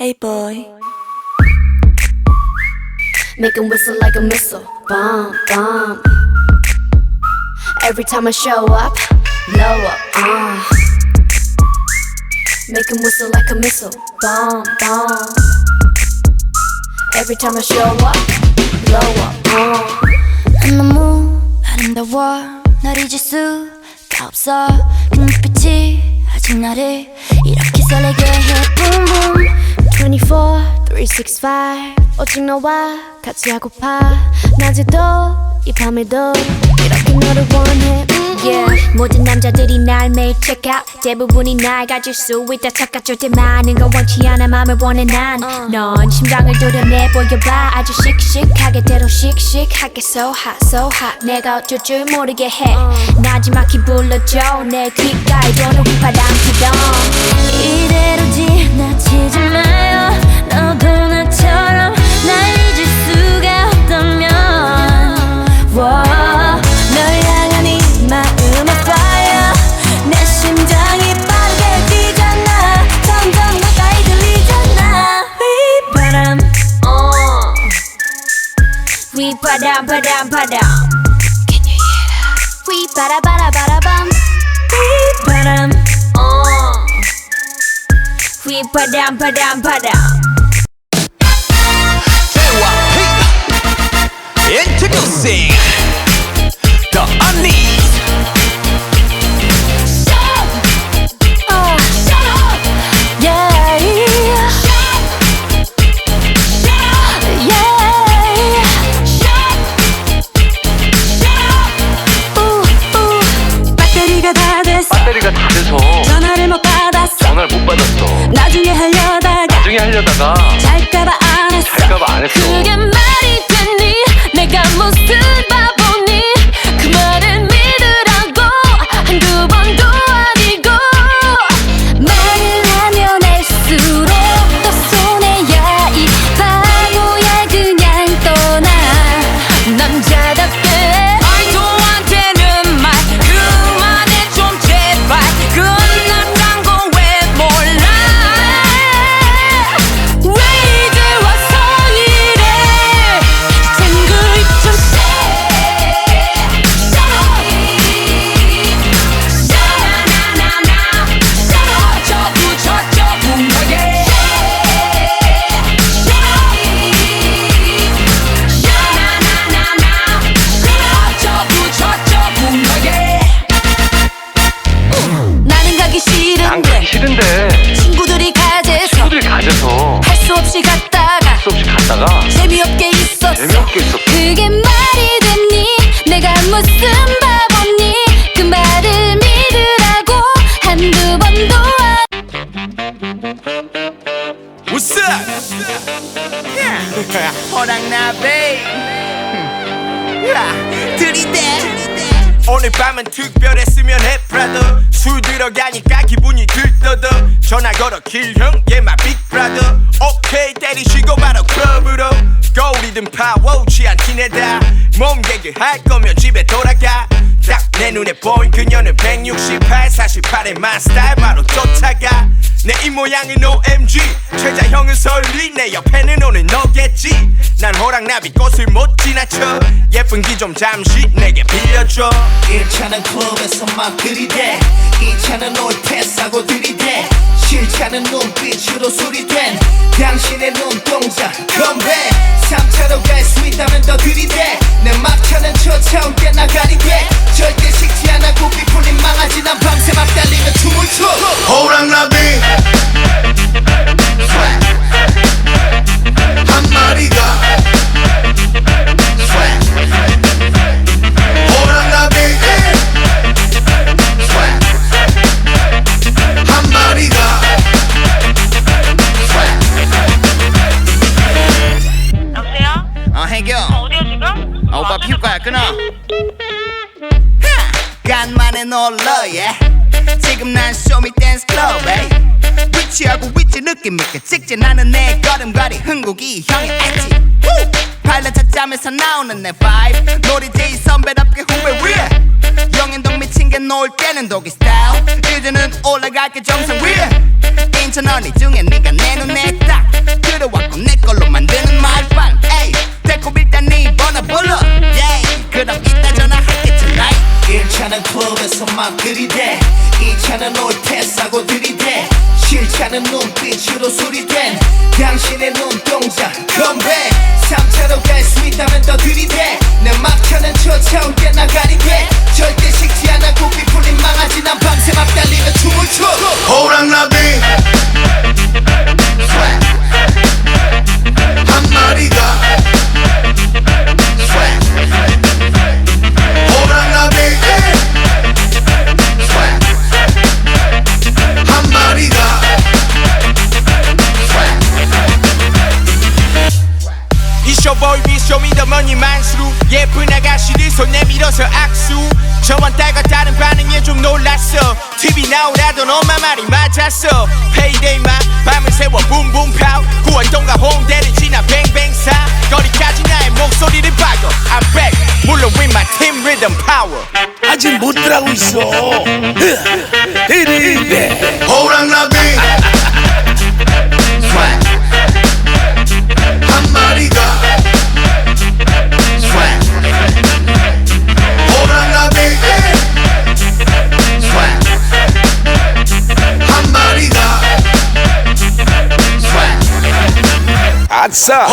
Hey boy. Make 'em whistle like a missile. Bomb, bomb. Every time I show up, blow up. Uh. Make 'em whistle like a missile. Bomb, bomb. Every time I show up, blow up. Uh. 너무 아름다워 널 잊을 수가 없어 그 눈빛이 아직 나를 이렇게 설레게 해 Boom boom 24, 365 오직 너와 같이 하고파. 낮에도 이 밤에도 이렇게 너를 원해. 음, Yeah. 모든 남자들이 날 매일 check out. 대부분이 날 가질 수 있다. 착각 절대 많은 건 원치 않아. 맘을 원해 난넌 심장을 도려내 보여봐. 아주 씩씩하게 대로 씩씩하게 so hot so hot. 내가 어쩔 줄 모르게 해. 나지막히 불러줘. 내 귓가에 도는 휘파람 피던. 이대로 지나치지 마 휘바람 바람 바람 Can you hear that? 휘바라바라바라밤 휘바람 어. 잘까봐 안 했어 할까봐 안 했어. 그 오늘 밤은 특별했으면 해 브라더 술 들어가니까 기분이 들떠더 전화 걸어 길형 얘마 빅브라더 오케이 때리시고 바로 클럽으로 거울이든 파워 취한 티내다. 몸 개그 할 거면 집에 돌아가. 딱 내 눈에 보인 그녀는 168 48의 마스타일 바로 쫓아가. 내 입모양은 OMG 최자형은 설리 내 옆에는 오늘 너겠지? 난 호랑나비 꽃을 못 지나쳐. 예쁜 기 좀 잠시 내게 빌려줘. 1차는 클럽에서 막 들이대. 2차는 올 패스하고 들이대. 실차는 눈빛으로 수리된 당신의 눈동자. 컴백 3차로 갈 수 있다면 더 들이대. 내 막차는 쫓아올 때 나가리 돼 절대 식지 않아 고삐 풀린 망하지 난 밤새 막 달리며 춤을 춰 간만에 놀러 예 지금 난 쇼미 댄스 클럽 에 위치하고 위치 느낌 있게 찍지. 나는 내 걸음걸이 흥국이 형의 엣지. 발레 찾자면서 나오는 내 vibe. 놀이제이 선배답게 후배 위에 영앤동 미친 게 놀 때는 독일 스타일 이제는 올라갈게 정상 위에 인천 언니 중에 네가 내 눈에 앞에서만 들이대. 이 차는 올테 사고 들이대. 실차는 눈빛으로 수리된 당신의 눈동자. 컴백 비쇼미더머니 만수루 예쁜 아가씨들 손 내밀어서 악수. 저번 달과 다른 반응에 좀 놀랐어. TV 나오라던 엄마 말이 맞았어. 페이데이만 밤을 새워 붐붐 파우 구월동과 홍대를 지나 뱅뱅사. 거리까지 나의 목소리를 박어. I'm back. 물론 with my team rhythm power. 아직 못 들하고 있어 아싸